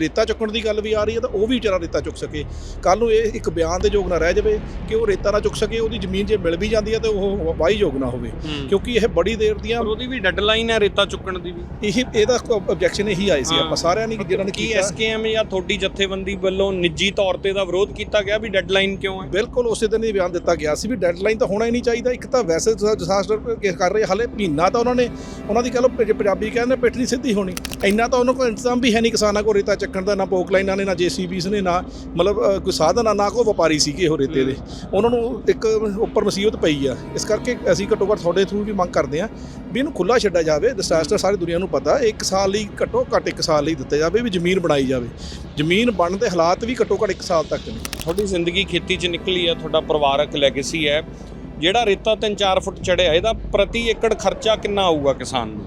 ਰੇਤਾ ਚੁੱਕਣ ਦੀ ਗੱਲ ਵੀ ਆ ਰਹੀ ਹੈ ਤਾਂ ਉਹ ਵੀ ਵਿਚਾਰਾ ਰੇਤਾ ਚੁੱਕ ਸਕੇ। ਕੱਲ ਨੂੰ ਇਹ ਇੱਕ ਬਿਆਨ ਦੇ ਯੋਗ ਨਾ ਰਹਿ ਜਾਵੇ ਕਿ ਉਹ ਰੇਤਾ ਨਾ ਚੁੱਕ ਸਕੇ ਉਹਦੀ ਜ਼ਮੀਨ ਜੇ ਮਿਲ ਵੀ ਜਾਂਦੀ ਹੈ ਤੇ ਉਹ ਵਾਹੀ ਯੋਗ ਨਾ ਹੋਵੇ। ਕਿਉਂਕਿ ਇਹ ਬੜੀ ਦੇਰ ਦੀਆਂ ਪਰ ਉਹਦੀ ਵੀ ਡੈਡਲਾਈਨ ਹੈ ਰੇਤਾ ਚੁੱਕਣ ਦੀ ਵੀ। ਇਹੀ ਇਹਦਾ ਆਬਜੈਕਸ਼ਨ ਇਹੀ ਆਈ ਸੀ। ਆਪਾਂ ਸਾਰਿਆਂ ਨੇ ਜਿਹਨਾਂ ਨੇ ਕੀ ਐਸਕੇਐਮ ਜਾਂ ਤੁਹਾਡੀ ਜਥੇਬੰਦੀ ਵੱਲੋਂ ਨਿੱਜੀ ਤੌਰ ਤੇ ਦਾ ਵਿਰੋਧ ਕੀਤਾ ਗਿਆ ਵੀ ਡੈਡਲਾਈਨ ਕਿਉਂ ਹੈ? ਬਿਲਕੁਲ ਉਸੇ ਦਿਨ ਹੀ ਬਿਆਨ ਦਿੱਤਾ ਗਿਆ ਸੀ ਵੀ ਡੈਡਲਾਈਨ ਤਾਂ ਹੋਣਾ ਹੀ ਨਹੀਂ ਚਾਹੀਦਾ। ਇੱਕ ਤਾਂ ਵੈਸੇ ਡਿਸਾਸਟਰ ਕੇਸ ਕਰ ਰਹੇ ਹਾਲੇ ਮਹੀਨਾ ਤਾਂ ਉਹਨਾਂ ਨੇ ਉਹਨਾਂ ਦੀ ਕਹ ਜੇ ਪੰਜਾਬੀ ਕਹਿੰਦੇ ਪਿੱਠ ਨਹੀਂ ਸਿੱਧੀ ਹੋਣੀ। ਇੰਨਾ ਤਾਂ ਉਹਨਾਂ ਕੋਲ ਇੰਤਜ਼ਾਮ ਵੀ ਹੈ ਨਹੀਂ ਕਿਸਾਨਾਂ ਕੋਲ ਰੇਤਾ ਚੱਕਣ ਦਾ ਨਾ ਪੋਕਲਾਈਨਾਂ ਨੇ, ਨਾ ਜੀਸੀਬੀਸ ਨੇ, ਨਾ ਮਤਲਬ ਕੋਈ ਸਾਧਨ ਆ, ਨਾ ਕੋਈ ਵਪਾਰੀ ਸੀਗੇ ਉਹ ਰੇਤੇ ਦੇ। ਉਹਨਾਂ ਨੂੰ ਇੱਕ ਉੱਪਰ ਮੁਸੀਬਤ ਪਈ ਆ। ਇਸ ਕਰਕੇ ਅਸੀਂ ਘੱਟੋ ਘੱਟ ਤੁਹਾਡੇ ਥਰੂ ਵੀ ਮੰਗ ਕਰਦੇ ਆ ਵੀ ਇਹਨੂੰ ਖੁੱਲਾ ਛੱਡਿਆ ਜਾਵੇ। ਡਿਸਾਸਟਰ ਸਾਰੀ ਦੁਨੀਆ ਨੂੰ ਪਤਾ, ਇੱਕ ਸਾਲ ਲਈ ਘੱਟੋ ਘੱਟ ਇੱਕ ਸਾਲ ਲਈ ਦਿੱਤਾ ਜਾਵੇ ਵੀ ਜ਼ਮੀਨ ਬਣਾਈ ਜਾਵੇ। ਜ਼ਮੀਨ ਬਣਨ ਦੇ ਹਾਲਾਤ ਵੀ ਘੱਟੋ ਘੱਟ ਇੱਕ ਸਾਲ ਤੱਕ ਨੇ। ਤੁਹਾਡੀ ਜ਼ਿੰਦਗੀ ਖੇਤੀ 'ਚ ਨਿਕਲੀ ਹੈ ਤੁਹਾਡਾ ਪਰਿਵਾਰਕ ਲੈਗੇਸੀ ਹੈ। ਜਿਹੜਾ ਰੇਤਾ 3-4 ਫੁੱਟ ਚੜਿਆ, ਇਹਦਾ ਪ੍ਰਤੀ ਏਕੜ ਖਰਚਾ ਕਿੰਨਾ ਆਊਗਾ ਕਿਸਾਨ ਨੂੰ?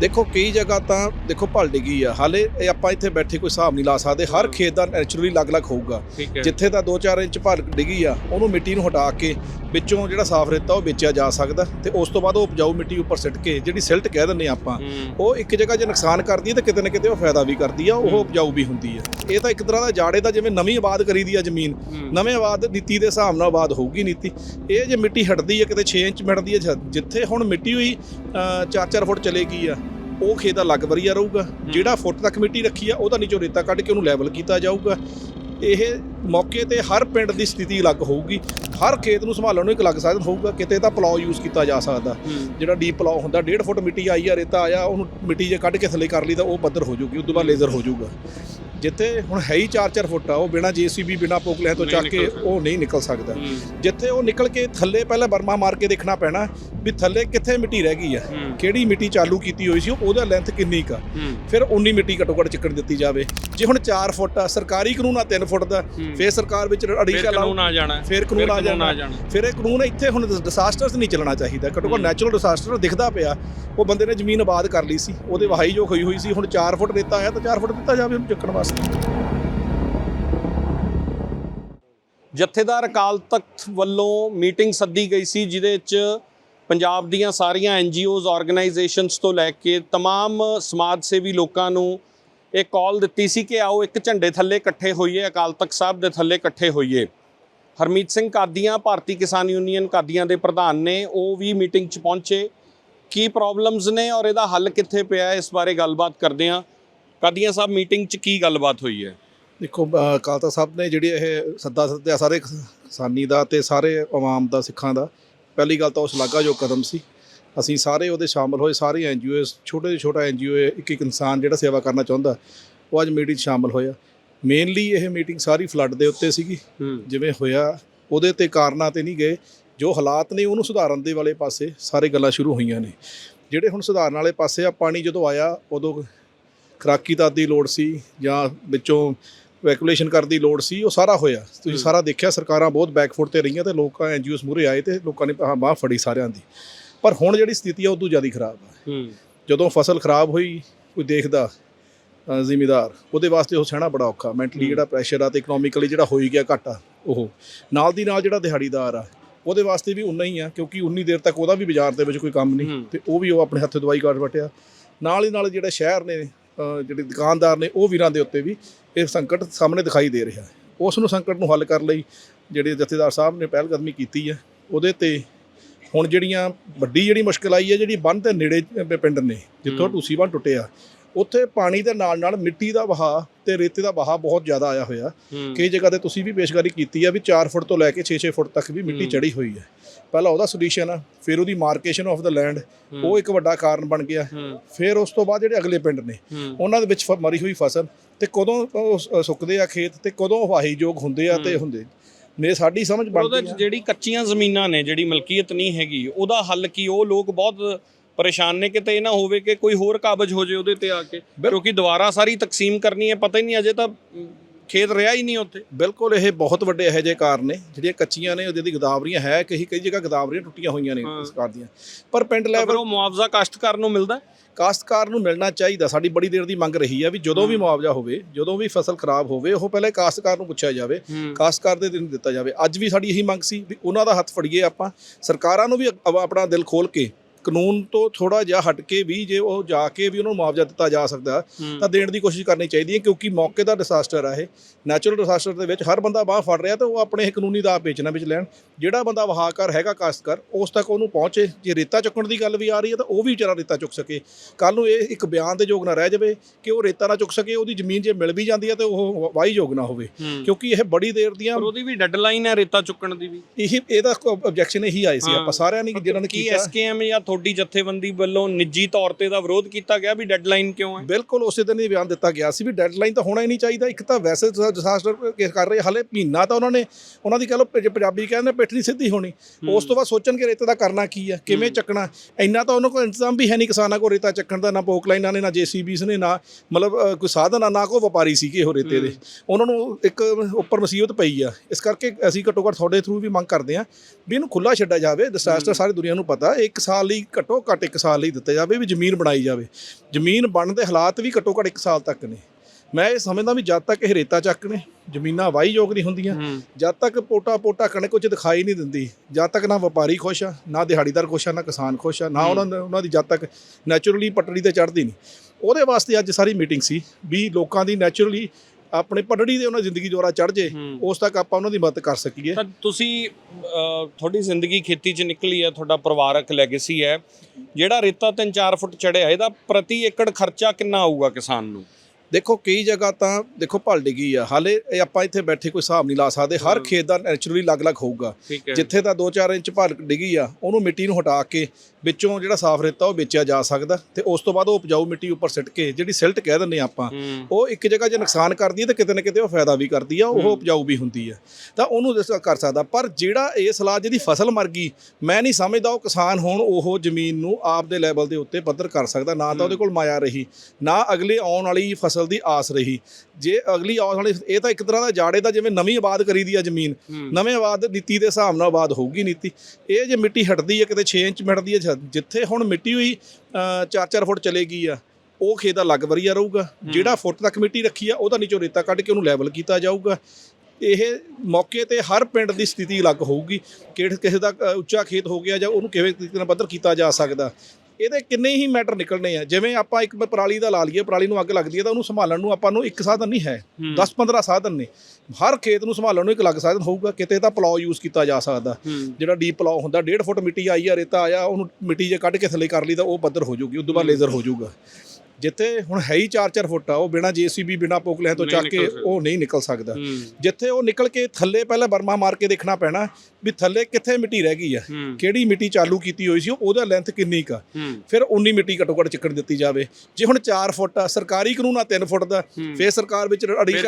ਦੇਖੋ ਕਈ ਜਗ੍ਹਾ ਤਾਂ ਦੇਖੋ ਭਲ ਡਿੱਗੀ ਆ ਹਾਲੇ ਇਹ ਆਪਾਂ ਇੱਥੇ ਬੈਠੇ ਕੋਈ ਹਿਸਾਬ ਨਹੀਂ ਲਾ ਸਕਦੇ ਹਰ ਖੇਤ ਦਾ ਨੈਚੁਰਲੀ ਅਲੱਗ-ਅਲੱਗ ਹੋਊਗਾ। ਜਿੱਥੇ ਤਾਂ 2-4 ਇੰਚ ਭਲ ਡਿੱਗੀ ਆ ਉਹਨੂੰ ਮਿੱਟੀ ਨੂੰ ਹਟਾ ਕੇ ਵਿੱਚੋਂ ਜਿਹੜਾ ਸਾਫ਼ ਰੇਤਾ ਉਹ ਵੇਚਿਆ ਜਾ ਸਕਦਾ ਤੇ ਉਸ ਤੋਂ ਬਾਅਦ ਉਹ ਉਪਜਾਊ ਮਿੱਟੀ ਉੱਪਰ ਸਿੱਟ ਕੇ ਜਿਹੜੀ ਸਿਲਟ ਕਹਿ ਦਿੰਦੇ ਆ ਆਪਾਂ ਉਹ ਇੱਕ ਜਗ੍ਹਾ ਜੇ ਨੁਕਸਾਨ ਕਰਦੀ ਹੈ ਤੇ ਕਿਤੇ ਨਾ ਕਿਤੇ ਉਹ ਫਾਇਦਾ ਵੀ ਕਰਦੀ ਆ ਉਹ ਉਪਜਾਊ ਵੀ ਹੁੰਦੀ ਆ। ਇਹ ਤਾਂ ਇੱਕ ਤਰ੍ਹਾਂ ਦਾ ਜਾੜੇ ਦਾ ਜਿਵੇਂ ਨਵੀਂ ਆਬਾਦ ਕਰੀਦੀ ਆ ਜ਼ਮੀਨ ਨਵੇਂ ਆਬਾਦ ਨੀਤੀ ਦੇ ਹਿਸਾਬ ਨਾਲ ਆਬਾਦ ਹੋਊਗੀ ਨੀਤੀ। ਇਹ ਜੇ ਮਿੱਟੀ ਹਟਦੀ ਹੈ ਕਿਤੇ 6 ਇੰਚ ਮਿਟਦੀ ਹੈ ਜ- ਜਿੱਥੇ ਹੁਣ ਮਿੱਟੀ ਹੋਈ 4-4 ਫੁੱਟ ਚਲੇਗੀ ਆ ਉਹ ਖੇਤ ਅਲੱਗ ਵਧੀਆ ਰਹੂਗਾ। ਜਿਹੜਾ ਫੁੱਟ ਤੱਕ ਮਿੱਟੀ ਰੱਖੀ ਆ ਉਹਦਾ ਨੀਚੋਂ ਰੇਤਾ ਕੱਢ ਕੇ ਉਹਨੂੰ ਲੈਵਲ ਕੀਤਾ ਜਾਊਗਾ। ਇਹ ਮੌਕੇ ਤੇ ਹਰ ਪਿੰਡ ਦੀ ਸਥਿਤੀ ਅਲੱਗ ਹੋਊਗੀ। ਹਰ ਖੇਤ ਨੂੰ ਸੰਭਾਲਣ ਨੂੰ ਇੱਕ ਅਲੱਗ ਸਾਧਨ ਹੋਊਗਾ। ਕਿਤੇ ਤਾਂ ਪਲਾਉ ਯੂਜ਼ ਕੀਤਾ ਜਾ ਸਕਦਾ। ਜਿਹੜਾ ਡੀਪ ਪਲਾਉ ਹੁੰਦਾ 1.5 ਫੁੱਟ ਮਿੱਟੀ ਆਈ ਆ ਰੇਤਾ ਆਇਆ ਉਹਨੂੰ ਮਿੱਟੀ ਜੇ ਕੱਢ ਕੇ ਥੱਲੇ ਕਰ ਲਈ ਤਾਂ ਉਹ ਪੱਧਰ ਹੋ ਜਾਊਗੀ ਉਸ ਤੋਂ ਬਾਅਦ ਲੇਜ਼ਰ ਹੋ ਜਾਊਗਾ। ਜਿੱਥੇ ਹੁਣ ਹੈ ਹੀ 4-4 ਫੁੱਟ ਆ ਉਹ ਬਿਨਾ ਜੀਸੀਬੀ ਬਿਨਾ ਪੋਕ ਲੈ ਤੋਂ ਚੱਕ ਕੇ। ਉਹ ਨਹੀਂ ਨਿਕਲ ਸਕਦਾ। ਜਿੱਥੇ ਉਹ ਨਿਕਲ ਕੇ ਥੱਲੇ ਪਹਿਲਾਂ ਬਰਮਾ ਮਾਰ ਕੇ ਦੇਖਣਾ ਪੈਣਾ ਵੀ ਥੱਲੇ ਕਿੱਥੇ ਮਿੱਟੀ ਰਹਿ ਗਈ ਆ ਕਿਹੜੀ ਮਿੱਟੀ ਚਾਲੂ ਕੀਤੀ ਹੋਈ ਸੀ ਉਹਦਾ ਲੈਂਥ ਕਿੰਨੀ ਕਾ ਫਿਰ ਉਨੀ ਮਿੱਟੀ ਘੱਟੋ ਘੱਟ ਚੱਕਣ ਦਿੱਤੀ ਜਾਵੇ। ਜੇ ਹੁਣ 4 ਫੁੱਟ ਆ ਸਰਕਾਰੀ ਕਾਨੂੰਨ ਆ 3 ਫੁੱਟ ਦਾ ਫਿਰ ਸਰਕਾਰ ਵਿੱਚ ਅੜੀਕਾ ਲਾਓ ਕਾਨੂੰਨ ਆ ਜਾਣਾ। ਫਿਰ ਕਾਨੂੰਨ ਆ ਜਾਣਾ। ਜਾਣਾ। ਫਿਰ ਇਹ ਕਾਨੂੰਨ ਇੱਥੇ ਹੁਣ ਡਿਸਾਸਟਰਸ ਨਹੀਂ ਚੱਲਣਾ ਚਾਹੀਦਾ। ਘੱਟੋ ਘੱਟ ਨੈਚੁਰਲ ਡਿਸਾਸਟਰ ਦਿਖਦਾ ਪਿਆ। ਉਹ ਬੰਦੇ ਨੇ ਜ਼ਮੀਨ ਆਬਾਦ ਕਰ ਲਈ ਸੀ। ਉਹਦੇ ਵਹਾਈ ਜੋ ਹੋਈ ਹੋਈ ਸੀ ਹੁਣ 4 ਫੁੱਟ ਰੇਤਾ ਆਇਆ ਤਾਂ 4 ਫੁੱਟ ਦਿੱਤਾ ਜਾਵੇ ਉਹਨੂੰ ਚੱਕਣ ਵਾਸਤੇ। ਜਥੇਦਾਰ ਅਕਾਲ ਤਖਤ ਵੱਲੋਂ ਮੀਟਿੰਗ ਸੱਦੀ ਗਈ ਸੀ ਜਿਹਦੇ ਵਿੱਚ ਪੰਜਾਬ ਦੀਆਂ ਸਾਰੀਆਂ ਐਨਜੀਓਜ਼ ਆਰਗੇਨਾਈਜੇਸ਼ਨਸ ਤੋਂ ਲੈ ਕੇ तमाम ਸਮਾਜ ਸੇਵੀ ਲੋਕਾਂ ਨੂੰ ਇਹ ਕਾਲ ਦਿੱਤੀ ਸੀ ਕਿ ਆਓ ਇੱਕ ਝੰਡੇ ਥੱਲੇ ਇਕੱਠੇ ਹੋਈਏ ਅਕਾਲ ਤਖਤ ਸਾਹਿਬ ਦੇ ਥੱਲੇ ਇਕੱਠੇ ਹੋਈਏ ਹਰਮੀਤ ਸਿੰਘ ਕਾਦੀਆਂ ਭਾਰਤੀ ਕਿਸਾਨ ਯੂਨੀਅਨ ਕਾਦੀਆਂ ਦੇ ਪ੍ਰਧਾਨ ਨੇ ਉਹ ਵੀ ਮੀਟਿੰਗ 'ਚ ਪਹੁੰਚੇ ਕੀ ਪ੍ਰੋਬਲਮਸ ਨੇ ਔਰ ਇਹਦਾ ਹੱਲ ਕਿੱਥੇ ਪਿਆ ਹੈ, ਇਸ ਬਾਰੇ ਗੱਲਬਾਤ ਕਰਦੇ ਹਾਂ ਕਾਦੀਆਂ ਸਾਹਿਬ ਮੀਟਿੰਗ 'ਚ ਕੀ ਗੱਲਬਾਤ ਹੋਈ ਹੈ? ਦੇਖੋ ਤਖਤ ਸਾਹਿਬ ਨੇ ਜਿਹੜੀ ਇਹ ਸੱਦਾ ਸੱਦਿਆ ਸਾਰੇ ਕਿਸਾਨੀ ਦਾ ਤੇ ਸਾਰੇ ਆਵਾਮ ਦਾ ਸਿੱਖਾਂ ਦਾ ਪਹਿਲੀ ਗੱਲ ਤਾਂ ਉਹ ਸ਼ਲਾਘਾਯੋਗ ਕਦਮ ਸੀ। ਅਸੀਂ ਸਾਰੇ ਉਹਦੇ ਸ਼ਾਮਲ ਹੋਏ ਸਾਰੇ ਐਨਜੀਓ ਛੋਟੇ ਤੋਂ ਛੋਟਾ ਐਨਜੀਓ ਇੱਕ ਇੱਕ ਇਨਸਾਨ ਜਿਹੜਾ ਸੇਵਾ ਕਰਨਾ ਚਾਹੁੰਦਾ ਉਹ ਅੱਜ ਮੀਟਿੰਗ 'ਚ ਸ਼ਾਮਲ ਹੋਇਆ। ਮੇਨਲੀ ਇਹ ਮੀਟਿੰਗ ਸਾਰੀ ਫਲੱਡ ਦੇ ਉੱਤੇ ਸੀਗੀ। ਜਿਵੇਂ ਹੋਇਆ ਉਹਦੇ ਤੇ ਕਾਰਨਾਂ ਤੇ ਨਹੀਂ ਗਏ। ਜੋ ਹਾਲਾਤ ਨੇ ਉਹਨੂੰ ਸੁਧਾਰਨ ਦੇ ਵਾਲੇ ਪਾਸੇ ਸਾਰੇ ਗੱਲਾਂ ਸ਼ੁਰੂ ਹੋਈਆਂ ਨੇ। ਜਿਹੜੇ ਹੁਣ ਸੁਧਾਰਨ ਵਾਲੇ ਪਾਸੇ ਆ ਪਾਣੀ ਜਦੋਂ ਆਇਆ ਉਦੋਂ ਖਰਾਕੀ ਦਾ ਦੀ ਲੋੜ ਸੀ ਜਾਂ ਵਿੱਚੋਂ ਵੈਕੂਲੇਸ਼ਨ ਕਰਨ ਦੀ ਲੋੜ ਸੀ ਉਹ ਸਾਰਾ ਹੋਇਆ। ਤੁਸੀਂ ਸਾਰਾ ਦੇਖਿਆ ਸਰਕਾਰਾਂ ਬਹੁਤ ਬੈਕਫੁੱਟ ਤੇ ਰਹੀਆਂ ਤੇ ਲੋਕਾਂ ਐਨਜੀਓਸ ਮੂਰੇ ਆਏ ਤੇ ਲੋਕਾਂ ਨੇ ਬਾਹ ਫੜੀ ਸਾਰਿਆਂ ਦੀ। ਪਰ ਹੁਣ ਜਿਹੜੀ ਸਥਿਤੀ ਆ ਉਹ ਤੋਂ ਜ਼ਿਆਦਾ ਖਰਾਬ ਆ। ਜਦੋਂ ਫਸਲ ਖਰਾਬ ਹੋਈ ਕੋਈ ਦੇਖਦਾ ਜ਼ਿਮੀਦਾਰ ਉਹਦੇ ਵਾਸਤੇ ਉਹ ਸਹਿਣਾ ਬੜਾ ਔਖਾ। ਮੈਂਟਲੀ ਜਿਹੜਾ ਪ੍ਰੈਸ਼ਰ ਆ ਤੇ ਇਕਨੋਮਿਕਲੀ ਜਿਹੜਾ ਹੋਈ ਗਿਆ ਘਾਟਾ ਉਹ। ਨਾਲ ਦੀ ਨਾਲ ਜਿਹੜਾ ਦਿਹਾੜੀਦਾਰ ਆ ਉਹਦੇ ਵਾਸਤੇ ਵੀ ਉਨਾ ਹੀ ਆ ਕਿਉਂਕਿ ਉਨੀ ਦੇਰ ਤੱਕ ਉਹਦਾ ਵੀ ਬਾਜ਼ਾਰ ਦੇ ਵਿੱਚ ਕੋਈ ਕੰਮ ਨਹੀਂ। ਤੇ ਉਹ ਵੀ ਉਹ ਆਪਣੇ ਹੱਥੋਂ ਦਵਾਈ ਕਾਟ ਵਟਿਆ। ਨਾਲ ਹੀ ਨਾਲ ਜਿਹੜੇ ਸ਼ਹਿਰ ਨੇ ਜਿਹੜੇ ਦੁਕਾਨਦਾਰ ਨੇ ਉਹ ਵੀਰਾਂ ਦੇ ਉੱਤੇ ਵੀ ਇਹ ਸੰਕਟ ਸਾਹਮਣੇ ਦਿਖਾਈ ਦੇ ਰਿਹਾ ਉਸ ਨੂੰ ਸੰਕਟ ਨੂੰ ਹੱਲ ਕਰਨ ਲਈ ਜਿਹੜੇ ਜਥੇਦਾਰ ਸਾਹਿਬ ਨੇ ਪਹਿਲ ਕਦਮੀ ਕੀਤੀ ਹੈ ਉਹਦੇ ਤੇ ਹੁਣ ਜਿਹੜੀਆਂ ਵੱਡੀ ਜਿਹੜੀ ਮੁਸ਼ਕਲ ਆਈ ਹੈ ਜਿਹੜੀ ਬੰਨ ਦੇ ਨੇੜੇ ਪਿੰਡ ਨੇ ਜਿੱਥੋਂ ਹੂੰ। ਟੂਸੀ ਬੰਨ ਟੁੱਟਿਆ ਉੱਥੇ ਪਾਣੀ ਦੇ ਨਾਲ ਨਾਲ ਮਿੱਟੀ ਦਾ ਵਹਾਅ ਤੇ ਰੇਤੇ ਦਾ ਵਹਾਅ ਬਹੁਤ ਜ਼ਿਆਦਾ ਆਇਆ ਹੋਇਆ। ਕਈ ਜਗ੍ਹਾ ਤੇ ਤੁਸੀਂ ਵੀ ਪੇਸ਼ਕਾਰੀ ਕੀਤੀ ਆ ਵੀ 4 ਫੁੱਟ ਤੋਂ ਲੈ ਕੇ 6-6 ਫੁੱਟ ਤੱਕ ਵੀ ਮਿੱਟੀ। ਚੜੀ ਹੋਈ ਹੈ। ਪਹਿਲਾਂ ਉਹਦਾ ਸੋਲੂਸ਼ਨ ਆ ਫਿਰ ਉਹਦੀ ਮਾਰਕੇਸ਼ਨ ਆਫ ਦਾ ਲੈਂਡ ਉਹ ਇੱਕ ਵੱਡਾ ਕਾਰਨ ਬਣ ਗਿਆ। ਫਿਰ ਉਸ ਤੋਂ ਬਾਅਦ ਜਿਹੜੇ ਅਗਲੇ ਪਿੰਡ ਨੇ ਉਹਨਾਂ ਦੇ ਵਿੱਚ ਮਰੀ ਹੋਈ ਫਸਲ ਤੇ ਕਦੋਂ ਸੁੱਕਦੇ ਆ ਖੇਤ ਤੇ ਕਦੋਂ ਵਾਹੀਯੋਗ ਹੁੰਦੇ ਆ ਤੇ। ਹੁੰਦੇ। ਨੇ ਸਾਡੀ ਸਮਝ ਬਣਦੀ ਜਿਹੜੀ ਕੱਚੀਆਂ ਜ਼ਮੀਨਾਂ ਨੇ ਜਿਹੜੀ ਮਲਕੀਅਤ ਨਹੀਂ ਹੈਗੀ ਉਹਦਾ ਹੱਲ ਕੀ? ਉਹ ਲੋਕ ਬਹੁਤ ਪਰੇਸ਼ਾਨ ਨੇ ਕਿਤੇ ਇਹ ਨਾ ਹੋਵੇ ਕਿ ਕੋਈ ਹੋਰ ਕਾਬਜ ਹੋ ਜੇ ਉਹਦੇ ਤੇ ਆ ਕੇ ਕਿਉਂਕਿ ਦੁਬਾਰਾ ਸਾਰੀ ਤਕਸੀਮ ਕਰਨੀ ਹੈ ਪਤਾ ਹੀ ਨਹੀਂ ਅਜੇ ਤਾਂ ਖੇਤ ਰਿਹਾ ਹੀ ਨਹੀਂ ਉੱਥੇ। ਬਿਲਕੁਲ ਇਹ ਬਹੁਤ ਵੱਡੇ ਇਹੋ ਜਿਹੇ ਕਾਰਨ ਨੇ ਜਿਹੜੀਆਂ ਕੱਚੀਆਂ ਨੇ ਉਹਦੀ ਗਦਾਵਰੀਆਂ ਹੈ ਕਈ ਕਈ ਜਗ੍ਹਾ ਗਦਾਵਰੀਆਂ ਟੁੱਟੀਆਂ ਹੋਈਆਂ ਨੇ। ਇਸ ਕਾਰ ਦੀਆਂ। ਪਰ ਪਿੰਡ ਲੈਵਲ ਉਹ ਮੁਆਵਜ਼ਾ ਕਾਸ਼ਤਕਾਰ ਨੂੰ ਮਿਲਦਾ? ਕਾਸ਼ਤਕਾਰ ਨੂੰ ਮਿਲਣਾ ਚਾਹੀਦਾ ਸਾਡੀ ਬੜੀ ਦੇਰ ਦੀ ਮੰਗ ਰਹੀ ਹੈ ਵੀ ਜਦੋਂ ਵੀ ਮੁਆਵਜ਼ਾ ਹੋਵੇ ਜਦੋਂ ਵੀ ਫਸਲ ਖਰਾਬ ਹੋਵੇ ਉਹ ਪਹਿਲੇ ਕਾਸ਼ਤਕਾਰ ਨੂੰ ਪੁੱਛਿਆ ਜਾਵੇ ਕਾਸ਼ਤਕਾਰ ਦੇ ਦਿਨ ਦਿੱਤਾ ਜਾਵੇ। ਅੱਜ ਵੀ ਸਾਡੀ ਇਹੀ ਮੰਗ ਸੀ ਵੀ ਉਹਨਾਂ ਦਾ ਹੱਥ ਫੜੀਏ ਆਪਾਂ ਸਰਕਾਰਾਂ ਨੂੰ ਵੀ ਆਪਣਾ ਦਿਲ ਖੋਲ ਕੇ ਕਾਨੂੰਨ ਤੋਂ ਥੋੜਾ ਜਿਹਾ ਹਟ ਕੇ ਵੀ ਜੇ ਉਹ ਜਾ ਕੇ ਵੀ ਉਹਨੂੰ ਮੁਆਵਜ਼ਾ ਦਿੱਤਾ ਜਾ ਸਕਦਾ ਤਾਂ ਦੇਣ ਦੀ ਕੋਸ਼ਿਸ਼ ਕਰਨੀ ਚਾਹੀਦੀ ਹੈ ਕਿਉਂਕਿ ਮੌਕੇ ਦਾ ਡਿਸਾਸਟਰ ਆ ਇਹ। ਨੈਚੁਰਲ ਡਿਸਾਸਟਰ ਦੇ ਵਿੱਚ ਹਰ ਬੰਦਾ ਬਾਹ ਫੜ ਰਿਹਾ ਤਾਂ ਉਹ ਆਪਣੇ ਇਹ ਕਾਨੂੰਨੀ ਦਾ ਵੇਚਣਾ ਵਿੱਚ ਲੈਣ। ਜਿਹੜਾ ਬੰਦਾ ਵਹਾਕਾਰ ਹੈਗਾ ਕਾਸ਼ਤਕਾਰ ਉਸ ਤੱਕ ਉਹਨੂੰ ਪਹੁੰਚੇ। ਜੇ ਰੇਤਾ ਚੁੱਕਣ ਦੀ ਗੱਲ ਵੀ ਆ ਰਹੀ ਹੈ ਤਾਂ ਉਹ ਵੀ ਵਿਚਾਰਾ ਰੇਤਾ ਚੁੱਕ ਸਕੇ। ਕੱਲ ਨੂੰ ਇਹ ਇੱਕ ਬਿਆਨ ਦੇ ਯੋਗ ਨਾ ਰਹਿ ਜਾਵੇ ਕਿ ਉਹ ਰੇਤਾ ਨਾ ਚੁੱਕ ਸਕੇ ਉਹਦੀ ਜ਼ਮੀਨ ਜੇ ਮਿਲ ਵੀ ਜਾਂਦੀ ਹੈ ਤੇ ਉਹ ਵਾਹੀ ਯੋਗ ਨਾ ਹੋਵੇ। ਕਿਉਂਕਿ ਇਹ ਬੜੀ ਦੇਰ ਦੀਆਂ ਪਰ ਉਹਦੀ ਵੀ ਡੈਡਲਾਈਨ ਹੈ ਰੇਤਾ ਚੁੱਕਣ ਦੀ ਵੀ। ਇਹੀ ਇਹਦਾ ਆਬਜੈਕਸ਼ਨ ਇਹੀ ਆਈ ਸੀ। ਆਪਾਂ ਸਾਰਿਆਂ ਨੇ ਜਿਹਨਾਂ ਨੇ ਕੀ ਕੀਤਾ। ਐਸਕੇਐਮ ਜਾਂ ਤੁਹਾਡੀ ਜਥੇਬੰਦੀ ਵੱਲੋਂ ਨਿੱਜੀ ਤੌਰ ਤੇ ਦਾ ਵਿਰੋਧ ਕੀਤਾ ਗਿਆ ਵੀ ਡੈਡਲਾਈਨ ਕਿਉਂ ਹੈ? ਬਿਲਕੁਲ ਉਸੇ ਦਿਨ ਹੀ ਬਿਆਨ ਦਿੱਤਾ ਗਿਆ ਸੀ ਵੀ ਡੈਡਲਾਈਨ ਤਾਂ ਹੋਣਾ ਹੀ ਨਹੀਂ ਚਾਹੀਦਾ। ਇੱਕ ਤਾਂ ਵੈਸੇ ਡਿਸਾਸਟਰ ਕੇਸ ਕਰ ਰਹੇ ਹਲੇ ਮਹੀਨਾ ਤਾਂ ਉਹਨਾਂ ਨੇ ਉਹਨਾਂ ਦੀ ਕਹ ਪ- ਪੰਜਾਬੀ ਕਹਿੰਦੇ ਪਿੱਠ ਨਹੀਂ ਸਿੱਧੀ ਹੋਣੀ। ਉਸ ਤੋਂ ਬਾਅਦ ਸੋਚਣਗੇ ਰੇਤੇ ਦਾ ਕਰਨਾ ਕੀ ਹੈ ਕਿਵੇਂ ਚੱਕਣਾ। ਇੰਨਾ ਤਾਂ ਉਹਨਾਂ ਕੋਲ ਇੰਤਜ਼ਾਮ ਵੀ ਹੈ ਨਹੀਂ ਕਿਸਾਨਾਂ ਕੋਲ ਰੇਤਾ ਚੱਕਣ ਦਾ ਨਾ ਪੋਕ ਲਾਈਨਾਂ ਨੇ ਨਾ ਜੀਸੀਬੀਸ ਨੇ ਨਾ ਮਤਲਬ ਕੋਈ ਸਾਧਨ ਆ ਨਾ ਕੋਈ ਵਪਾਰੀ ਸੀਗੇ ਉਹ ਰੇਤੇ ਦੇ। ਉਹਨਾਂ ਨੂੰ ਇੱਕ ਉੱਪਰ ਮੁਸੀਬਤ ਪਈ ਆ। ਇਸ ਕਰਕੇ ਅਸੀਂ ਘੱਟੋ ਘੱਟ ਤੁਹਾਡੇ ਥਰੂ ਵੀ ਮੰਗ ਕਰਦੇ ਆ ਵੀ ਇਹਨੂੰ ਖੁੱਲਾ ਛੱਡਿਆ ਜਾਵੇ। ਡਿਸਾਸਟਰ ਸਾਰੀ ਦੁਨੀਆ ਨੂੰ ਪਤਾ ਇੱਕ ਸਾਲ ਲਈ ਘੱਟੋ ਘੱਟ ਇੱਕ ਸਾਲ ਲਈ ਦਿੱਤਾ ਜਾਵੇ ਵੀ ਜ਼ਮੀਨ ਬਣਾਈ ਜਾਵੇ। ਜ਼ਮੀਨ ਬਣਨ ਦੇ ਹਾਲਾਤ ਵੀ ਘੱਟੋ ਘੱਟ ਇੱਕ ਸਾਲ ਤੱਕ ਨੇ। ਮੈਂ ਇਹ ਸਮਝਦਾ ਵੀ ਜਦ ਤੱਕ ਇਹ ਰੇਤਾ ਚੱਕ ਨੇ ਜ਼ਮੀਨਾਂ ਵਾਹੀ ਯੋਗ ਨਹੀਂ ਹੁੰਦੀਆਂ ਜਦ ਤੱਕ ਪੋਟਾ ਪੋਟਾ ਕਣਕ ਕੁਝ ਦਿਖਾਈ ਨਹੀਂ ਦਿੰਦੀ ਜਦ ਤੱਕ ਨਾ ਵਪਾਰੀ ਖੁਸ਼ ਆ ਨਾ ਦਿਹਾੜੀਦਾਰ ਖੁਸ਼ ਆ ਨਾ ਕਿਸਾਨ ਖੁਸ਼ ਆ ਨਾ ਉਹਨਾਂ ਉਹਨਾਂ ਦੀ ਜਦ ਤੱਕ ਨੈਚੁਰਲੀ ਪਟੜੀ ਤੇ ਚੜ੍ਹਦੀ ਨਹੀਂ। ਉਹਦੇ ਵਾਸਤੇ ਅੱਜ ਸਾਰੀ ਮੀਟਿੰਗ ਸੀ ਵੀ ਲੋਕਾਂ ਦੀ ਨੈਚੁਰਲੀ ਆਪਣੇ ਪਟੜੀ ਦੇ ਉਹਨਾਂ ਜ਼ਿੰਦਗੀ ਦੁਆਰਾ ਚੜ੍ਹ ਜੇ ਉਸ ਤੱਕ ਆਪਾਂ ਉਹਨਾਂ ਦੀ ਮਦਦ ਕਰ ਸਕੀਏ। ਤਾਂ ਤੁਸੀਂ ਤੁਹਾਡੀ ਜ਼ਿੰਦਗੀ ਖੇਤੀ 'ਚ ਨਿਕਲੀ ਹੈ ਤੁਹਾਡਾ ਪਰਿਵਾਰਕ ਲੈਗੇਸੀ ਹੈ। ਜਿਹੜਾ ਰੇਤਾ 3-4 ਫੁੱਟ ਚੜਿਆ ਇਹਦਾ ਪ੍ਰਤੀ ਏਕੜ ਖਰਚਾ ਕਿੰਨਾ ਆਊਗਾ ਕਿਸਾਨ ਨੂੰ? ਦੇਖੋ ਕਈ ਜਗ੍ਹਾ ਤਾਂ ਦੇਖੋ ਭਲ ਡਿੱਗੀ ਆ ਹਾਲੇ ਇਹ ਆਪਾਂ ਇੱਥੇ ਬੈਠੇ ਕੋਈ ਹਿਸਾਬ ਨਹੀਂ ਲਾ ਸਕਦੇ ਹਰ। ਖੇਤ ਦਾ ਨੈਚੁਰਲੀ ਅਲੱਗ-ਅਲੱਗ ਹੋਊਗਾ। ਜਿੱਥੇ ਤਾਂ 2-4 ਇੰਚ ਭਲ ਡਿੱਗੀ ਆ ਉਹਨੂੰ ਮਿੱਟੀ ਨੂੰ ਹਟਾ ਕੇ ਵਿੱਚੋਂ ਜਿਹੜਾ ਸਾਫ਼ ਰੇਤਾ ਉਹ ਵੇਚਿਆ ਜਾ ਸਕਦਾ ਤੇ ਉਸ ਤੋਂ ਬਾਅਦ ਉਹ ਉਪਜਾਊ ਮਿੱਟੀ ਉੱਪਰ ਸਿੱਟ ਕੇ ਜਿਹੜੀ ਸਿਲਟ ਕਹਿ ਦਿੰਦੇ ਆਪਾਂ ਉਹ ਇੱਕ ਜਗ੍ਹਾ ਜੇ ਨੁਕਸਾਨ ਕਰਦੀ ਹੈ ਤੇ ਕਿਤੇ ਨਾ ਕਿਤੇ ਉਹ ਫਾਇਦਾ ਵੀ ਕਰਦੀ ਆ ਉਹ। ਉਪਜਾਊ ਵੀ ਹੁੰਦੀ ਆ। ਤਾਂ ਉਹਨੂੰ ਕਰ ਸਕਦਾ ਪਰ ਜਿਹੜਾ ਇਹ ਸਲਾਹ ਜਿਹਦੀ ਫਸਲ ਮਰ ਗਈ ਮੈਂ ਨਹੀਂ ਸਮਝਦਾ ਉਹ ਕਿਸਾਨ ਹੁਣ ਉਹ ਜ਼ਮੀਨ ਨੂੰ ਆਪ ਦੇ ਲੈਵਲ ਦੇ ਉੱਤੇ ਪੱਧਰ ਕਰ ਸਕਦਾ ਨਾ ਤਾਂ ਉਹਦੇ ਕੋਲ ਮਾਇਆ ਰਹੀ ਨਾ ਅਗਲੇ ਆਉਣ ਵਾਲੀ ਫਸਲ ਦੀ ਆਸ ਰਹੀ। ਜੇ ਅਗਲੀ ਆਉਣ ਵਾਲੀ ਇਹ ਤਾਂ ਇੱਕ ਤਰ੍ਹਾਂ ਦਾ ਜਾੜੇ ਦਾ ਜਿਵੇਂ ਨਵੀਂ ਆਬਾਦ ਕਰੀਦੀ ਆ ਜ਼ਮੀਨ। ਨਵੇਂ ਆਬਾਦ ਨੀਤੀ ਦੇ ਹਿਸਾਬ ਨਾਲ ਆਬਾਦ ਹੋਊਗੀ ਨੀਤੀ। ਇਹ ਜੇ ਮਿੱਟੀ ਹਟਦੀ ਹੈ ਕਿਤੇ 6 ਇੰਚ ਮਿਟਦੀ ਹੈ ਜਿੱਥੇ ਹੁਣ ਮਿੱਟੀ ਹੋਈ 4-4 ਫੁੱਟ ਚਲੇਗੀ ਆ ਉਹ ਖੇਤ ਦਾ ਲੱਗ ਵਧੀਆ ਰਹੂਗਾ। ਜਿਹੜਾ ਫੁੱਟ ਤੱਕ ਮਿੱਟੀ ਰੱਖੀ ਆ ਉਹਦਾ ਨੀਚੋਂ ਰੇਤਾ ਕੱਢ ਕੇ ਉਹਨੂੰ ਲੈਵਲ ਕੀਤਾ ਜਾਊਗਾ। ਇਹ ਮੌਕੇ ਤੇ ਹਰ ਪਿੰਡ ਦੀ ਸਥਿਤੀ ਅਲੱਗ ਹੋਊਗੀ। ਕਿਹੜੇ ਕਿਸੇ ਦਾ ਉੱਚਾ ਖੇਤ ਹੋ ਗਿਆ ਜਾਂ ਉਹਨੂੰ ਕਿਵੇਂ ਤਰੀਕੇ ਨਾਲ ਪੱਧਰ ਕੀਤਾ ਜਾ ਸਕਦਾ। ਇਹਦੇ ਕਿੰਨੇ ਹੀ ਮੈਟਰ ਨਿਕਲਣੇ ਆ। ਜਿਵੇਂ ਆਪਾਂ ਇੱਕ ਪਰਾਲੀ ਦਾ ਲਾ ਲਈਏ ਪਰਾਲੀ ਨੂੰ ਅੱਗ ਲੱਗਦੀ ਹੈ ਤਾਂ ਉਹਨੂੰ ਸੰਭਾਲਣ ਨੂੰ ਆਪਾਂ ਨੂੰ ਇੱਕ ਸਾਧਨ ਨਹੀਂ ਹੈ। ਹੂੰ। 10-15 ਸਾਧਨ ਨੇ। ਹਰ ਖੇਤ ਨੂੰ ਸੰਭਾਲਣ ਨੂੰ ਇੱਕ ਅਲੱਗ ਸਾਧਨ ਹੋਊਗਾ। ਕਿਤੇ ਤਾਂ ਪਲਾਓ ਯੂਜ਼ ਕੀਤਾ ਜਾ ਸਕਦਾ। ਜਿਹੜਾ ਡੀਪ ਪਲਾਓ ਹੁੰਦਾ 1.5 ਫੁੱਟ ਮਿੱਟੀ ਆਈ ਆ ਰੇਤਾ ਆਇਆ ਉਹਨੂੰ ਮਿੱਟੀ ਜੇ ਕੱਢ ਕੇ ਥੱਲੇ ਕਰ ਲਈ ਤਾਂ ਉਹ ਪੱਧਰ ਹੋ ਜਾਊਗੀ। ਉਦੋਂ ਬਾਅਦ ਲੇਜ਼ਰ ਹੋ ਜਾਊਗਾ। ਜਿੱਥੇ ਹੁਣ ਹੈ ਹੀ 4-4 ਫੁੱਟ ਆ ਉਹ ਬਿਨਾ ਜੀਸੀਬੀ ਬਿਨਾ ਪੋਕਲਿਆਂ ਤੋਂ ਚੱਕ ਕੇ। ਉਹ ਨਹੀਂ ਨਿਕਲ ਸਕਦਾ। ਜਿੱਥੇ ਉਹ ਨਿਕਲ ਕੇ ਥੱਲੇ ਪਹਿਲਾਂ ਬਰਮਾ ਮਾਰ ਕੇ ਦੇਖਣਾ ਪੈਣਾ ਵੀ ਥੱਲੇ ਕਿੱਥੇ ਮਿੱਟੀ ਰਹਿ ਗਈ ਆ ਕਿਹੜੀ ਮਿੱਟੀ ਚਾਲੂ ਕੀਤੀ ਹੋਈ ਸੀ ਉਹਦਾ ਲੈਂਥ ਕਿੰਨੀ ਕਾ ਫਿਰ ਉਨੀ ਮਿੱਟੀ ਘੱਟੋ ਘੱਟ ਚੱਕਣ ਦਿੱਤੀ ਜਾਵੇ। ਜੇ ਹੁਣ 4 ਫੁੱਟ ਆ ਸਰਕਾਰੀ ਕਾਨੂੰਨ ਆ 3 ਫੁੱਟ ਦਾ। ਫਿਰ ਸਰਕਾਰ ਵਿੱਚ ਅੜੀਕਾ ਹੈ।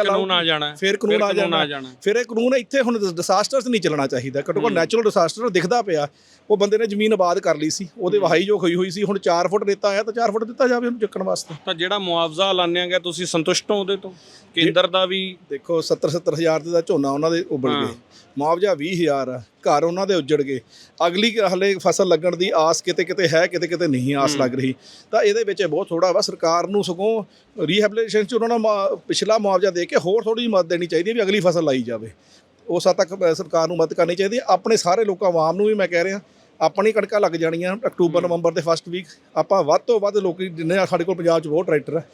ਫਿਰ ਕਾਨੂੰਨ ਆ ਜਾਣਾ। ਫਿਰ ਇਹ ਕਾਨੂੰਨ ਇੱਥੇ ਹੁਣ ਡਿਸਾਸਟਰਸ ਨਹੀਂ ਚੱਲਣਾ ਚਾਹੀਦਾ। ਘੱਟੋ ਘੱਟ। ਨੈਚੁਰਲ ਡਿਸਾਸਟਰ ਦਿਖਦਾ ਪਿਆ। ਉਹ ਬੰਦੇ ਨੇ ਜ਼ਮੀਨ ਆਬਾਦ ਕਰ ਲਈ ਸੀ ਉਹਦੇ ਵਹਾਈ ਜੋ ਹੋਈ ਹੋਈ ਸੀ ਹੁਣ 4 ਫੁੱਟ ਰੇਤਾ ਆਇਆ ਤਾਂ 4 ਫੁੱਟ ਦਿੱਤਾ ਜਾਵੇ ਉਹਨੂੰ ਚੱਕਣ ਵਾਸਤੇ। ਤਾਂ ਜਿਹੜਾ ਮੁਆਵਜ਼ਾ ਐਲਾਨਿਆ ਗਿਆ ਤੁਸੀਂ ਸੰਤੁਸ਼ਟ ਹੋ ਉਹਦੇ ਤੋਂ? ਕੇਂਦਰ ਦਾ ਵੀ? ਦੇਖੋ 70 70 ਹਜ਼ਾਰ ਦੇ ਦਾ ਝੋਨਾ ਉਹਨਾਂ ਦੇ ਉੱਬਲ। ਗਏ। ਮੁਆਵਜ਼ਾ 20 ਹਜ਼ਾਰ ਆ। ਘਰ ਉਹਨਾਂ ਦੇ ਉੱਜੜ ਗਏ। ਅਗਲੀ ਹਲੇ ਫਸਲ ਲੱਗਣ ਦੀ ਆਸ ਕਿਤੇ ਕਿਤੇ ਹੈ ਕਿਤੇ ਕਿਤੇ ਨਹੀਂ ਆਸ। ਲੱਗ ਰਹੀ। ਤਾਂ ਇਹਦੇ ਵਿੱਚ ਬਹੁਤ ਥੋੜਾ ਵਾ ਸਰਕਾਰ ਨੂੰ ਸਗੋਂ ਰੀਹੈਬਿਲਿਟੇਸ਼ਨ ਚ ਉਹਨਾਂ ਨੂੰ ਪਿਛਲਾ ਮੁਆਵਜ਼ਾ ਦੇ ਕੇ ਹੋਰ ਥੋੜੀ ਮਦਦ ਦੇਣੀ ਚਾਹੀਦੀ ਹੈ ਵੀ ਅਗਲੀ ਫਸਲ ਲਾਈ ਜਾਵੇ। ਉਸ ਹੱਦ ਤੱਕ ਸਰਕਾਰ ਨੂੰ ਮਦਦ ਕਰਨੀ ਚਾਹੀਦੀ ਹੈ। ਆਪਣੇ ਸਾਰੇ ਲੋਕਾਂ ਆਵਾਮ ਨੂੰ ਵੀ ਮੈਂ ਕਹਿ ਰਿਹਾ। ਆਪਣੀ ਕਣਕਾਂ ਲੱਗ ਜਾਣੀਆਂ ਅਕਤੂਬਰ ਨਵੰਬਰ ਦੇ ਫਸਟ ਵੀਕ ਆਪਾਂ ਵੱਧ ਤੋਂ ਵੱਧ ਲੋਕੀ ਜਿੰਨੇ ਸਾਡੇ ਕੋਲ ਪੰਜਾਬ 'ਚ ਬਹੁਤ ਟਰੈਕਟਰ ਹੈ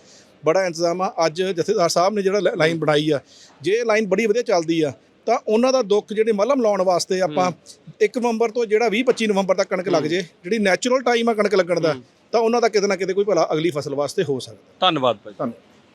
ਬੜਾ ਇੰਤਜ਼ਾਮ ਆ। ਅੱਜ ਜਥੇਦਾਰ ਸਾਹਿਬ ਨੇ ਜਿਹੜਾ ਲਾਈਨ ਬਣਾਈ ਆ। ਜੇ ਲਾਈਨ ਬੜੀ ਵਧੀਆ ਚੱਲਦੀ ਆ ਤਾਂ ਉਹਨਾਂ ਦਾ ਦੁੱਖ ਜਿਹੜੇ ਮਲਮ ਲਾਉਣ ਵਾਸਤੇ ਆਪਾਂ 1 ਨਵੰਬਰ ਤੋਂ ਜਿਹੜਾ 20 25 ਨਵੰਬਰ ਤੱਕ ਕਣਕ ਲੱਗ ਜੇ ਜਿਹੜੀ ਨੈਚੁਰਲ ਟਾਈਮ ਆ ਕਣਕ ਲੱਗਣ ਦਾ। ਤਾਂ ਉਹਨਾਂ ਦਾ ਕਿਤੇ ਨਾ ਕਿਤੇ ਕੋਈ ਭਲਾ ਅਗਲੀ ਫਸਲ ਵਾਸਤੇ ਹੋ ਸਕਦਾ। ਧੰਨਵਾਦ ਭਾਈ। ਧੰਨਵਾਦ